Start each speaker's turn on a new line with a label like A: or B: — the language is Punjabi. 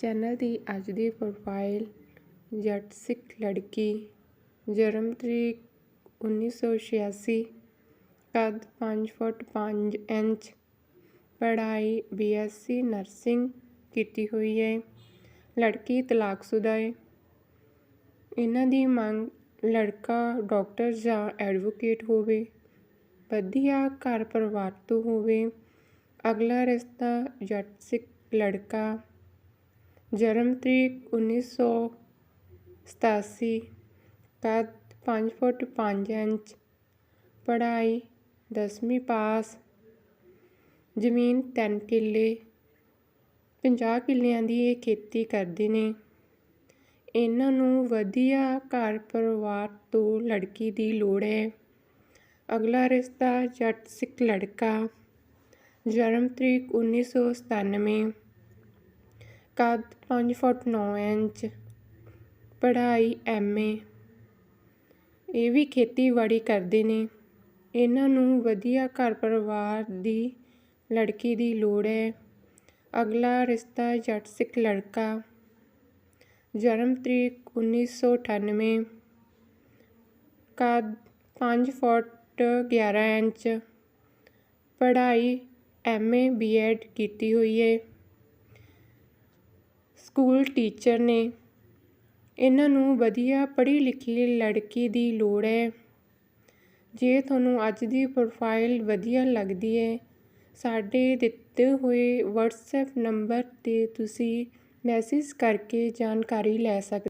A: ਚੈਨਲ ਦੀ ਅੱਜ ਦੀ ਪ੍ਰੋਫਾਈਲ ਜੱਟ ਸਿੱਖ ਲੜਕੀ, ਜਨਮ ਤਰੀਕ 1986 ਕੱਦ 5 ਫੁੱਟ 5 ਇੰਚ, ਪੜ੍ਹਾਈ ਬੀਐਸਸੀ ਨਰਸਿੰਗ ਕੀਤੀ ਹੋਈ ਹੈ ਲੜਕੀ ਤਲਾਕਸ਼ੁਦਾ ਹੈ ਇਹਨਾਂ ਦੀ ਮੰਗ, ਲੜਕਾ ਡਾਕਟਰ ਜਾਂ ਐਡਵੋਕੇਟ ਹੋਵੇ, ਵਧੀਆ ਘਰ ਪਰਿਵਾਰ ਤੋਂ ਹੋਵੇ, ਅਗਲਾ ਰਿਸ਼ਤਾ ਜੱਟ ਸਿੱਖ ਲੜਕਾ ਜਨਮ ਤਰੀਕ 1987 ਕੱਦ ਪੰਜ ਫੁੱਟ ਪੰਜ ਇੰਚ, ਪੜ੍ਹਾਈ ਦਸਵੀਂ ਪਾਸ, ਜ਼ਮੀਨ ਤਿੰਨ ਕਿੱਲੇ 50 ਕਿੱਲਿਆਂ ਦੀ ਇਹ ਖੇਤੀ ਕਰਦੇ ਨੇ। ਇਹਨਾਂ ਨੂੰ ਵਧੀਆ ਘਰ ਪਰਿਵਾਰ ਤੋਂ ਲੜਕੀ ਦੀ ਲੋੜ ਹੈ। ਅਗਲਾ ਰਿਸ਼ਤਾ ਜੱਟ ਸਿੱਖ ਲੜਕਾ, ਜਨਮ ਤਰੀਕ 1997 ਕੱਦ ਪੰਜ ਫੁੱਟ ਨੌ ਇੰਚ, ਪੜ੍ਹਾਈ ਐਮਏ ਇਹ ਵੀ ਖੇਤੀਬਾੜੀ ਕਰਦੇ ਨੇ। ਇਹਨਾਂ ਨੂੰ ਵਧੀਆ ਘਰ ਪਰਿਵਾਰ ਦੀ, ਲੜਕੀ ਦੀ ਲੋੜ ਹੈ। ਅਗਲਾ ਰਿਸ਼ਤਾ ਜੱਟ ਸਿੱਖ ਲੜਕਾ। ਜਨਮ ਤਰੀਕ 1998 ਕੱਦ 5 ਫੁੱਟ 11 ਇੰਚ। ਪੜ੍ਹਾਈ ਐਮਏ ਬੀਐਡ ਕੀਤੀ ਹੋਈ ਹੈ। ਸਕੂਲ ਟੀਚਰ ਨੇ ਇਹਨਾਂ ਨੂੰ ਵਧੀਆ ਪੜ੍ਹੀ ਲਿਖੀ ਲੜਕੀ ਦੀ ਲੋੜ ਹੈ। ਜੇ ਤੁਹਾਨੂੰ ਅੱਜ ਦੀ ਪ੍ਰੋਫਾਈਲ ਵਧੀਆ ਲੱਗਦੀ ਹੈ ਸਾਡੇ ਦਿੱਤੇ ਹੋਏ ਵਟਸਐਪ ਨੰਬਰ 'ਤੇ ਤੁਸੀਂ ਮੈਸੇਜ ਕਰਕੇ ਜਾਣਕਾਰੀ ਲੈ ਸਕਦੇ